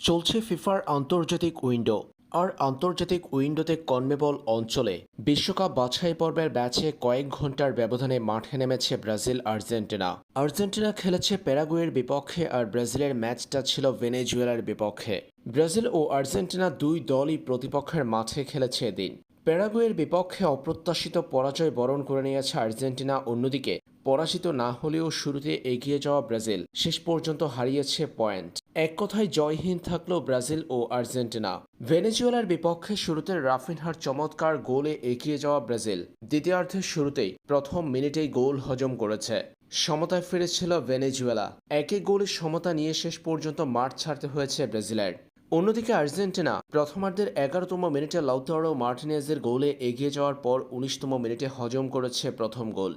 চলছে ফিফার আন্তর্জাতিক উইন্ডো। আর আন্তর্জাতিক উইন্ডোতে কনমেবল অঞ্চলে বিশ্বকাপ বাছাই পর্বের ম্যাচে কয়েক ঘণ্টার ব্যবধানে মাঠে নেমেছে ব্রাজিল, আর্জেন্টিনা। আর্জেন্টিনা খেলেছে প্যারাগুয়ের বিপক্ষে আর ব্রাজিলের ম্যাচটা ছিল ভেনেজুয়েলার বিপক্ষে। ব্রাজিল ও আর্জেন্টিনা দুই দলই প্রতিপক্ষের মাঠে খেলেছে এদিন। প্যারাগুয়ের বিপক্ষে অপ্রত্যাশিত পরাজয় বরণ করে নিয়েছে আর্জেন্টিনা, অন্যদিকে পরাজিত না হলেও শুরুতে এগিয়ে যাওয়া ব্রাজিল শেষ পর্যন্ত হারিয়েছে পয়েন্ট। এক কথায় জয়হীন থাকল ব্রাজিল ও আর্জেন্টিনা। ভেনেজুয়েলার বিপক্ষে শুরুতে রাফিনহার চমৎকার গোলে এগিয়ে যাওয়া ব্রাজিল। দ্বিতীয়ার্ধের শুরুতেই প্রথম মিনিটেই গোল হজম করেছে। সমতায় ফিরেছিল ভেনেজুয়েলা। একে গোলের সমতা নিয়ে শেষ পর্যন্ত মাঠ ছাড়তে হয়েছে ব্রাজিলের। অন্যদিকে আর্জেন্টিনা প্রথমার্ধের এগারোতম মিনিটে লাউতারো মার্টিনেজের গোলে এগিয়ে যাওয়ার পর উনিশতম মিনিটে হজম করেছে প্রথম গোল।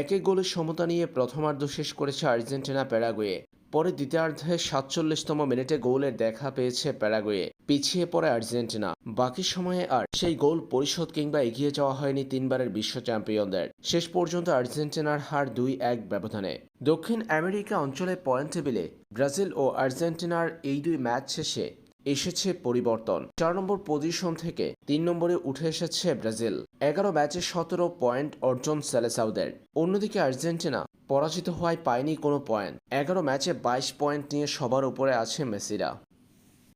এক এক গোলের সমতা নিয়ে প্রথমার্ধ শেষ করেছে আর্জেন্টিনা প্যারাগুয়ে। পরে দ্বিতীয়ার্ধে সাতচল্লিশতম মিনিটে গোলের দেখা পেয়েছে প্যারাগুয়ে। পিছিয়ে পড়ে আর্জেন্টিনা। বাকি সময়ে আর সেই গোল পরিশোধ কিংবা এগিয়ে যাওয়া হয়নি তিনবারের বিশ্ব চ্যাম্পিয়নদের। শেষ পর্যন্ত আর্জেন্টিনার হার দুই এক ব্যবধানে। দক্ষিণ আমেরিকা অঞ্চলে পয়েন্ট টেবিলে ব্রাজিল ও আর্জেন্টিনার এই দুই ম্যাচ শেষে এসেছে পরিবর্তন। চার নম্বর পজিশন থেকে তিন নম্বরে উঠে এসেছে ব্রাজিল। এগারো ম্যাচে সতেরো পয়েন্ট অর্জন সেলেসাউদের। অন্যদিকে আর্জেন্টিনা পরাজিত হওয়ায় পায়নি কোনো পয়েন্ট এগারো ম্যাচে বাইশ পয়েন্ট নিয়ে সবার উপরে আছে মেসিরা।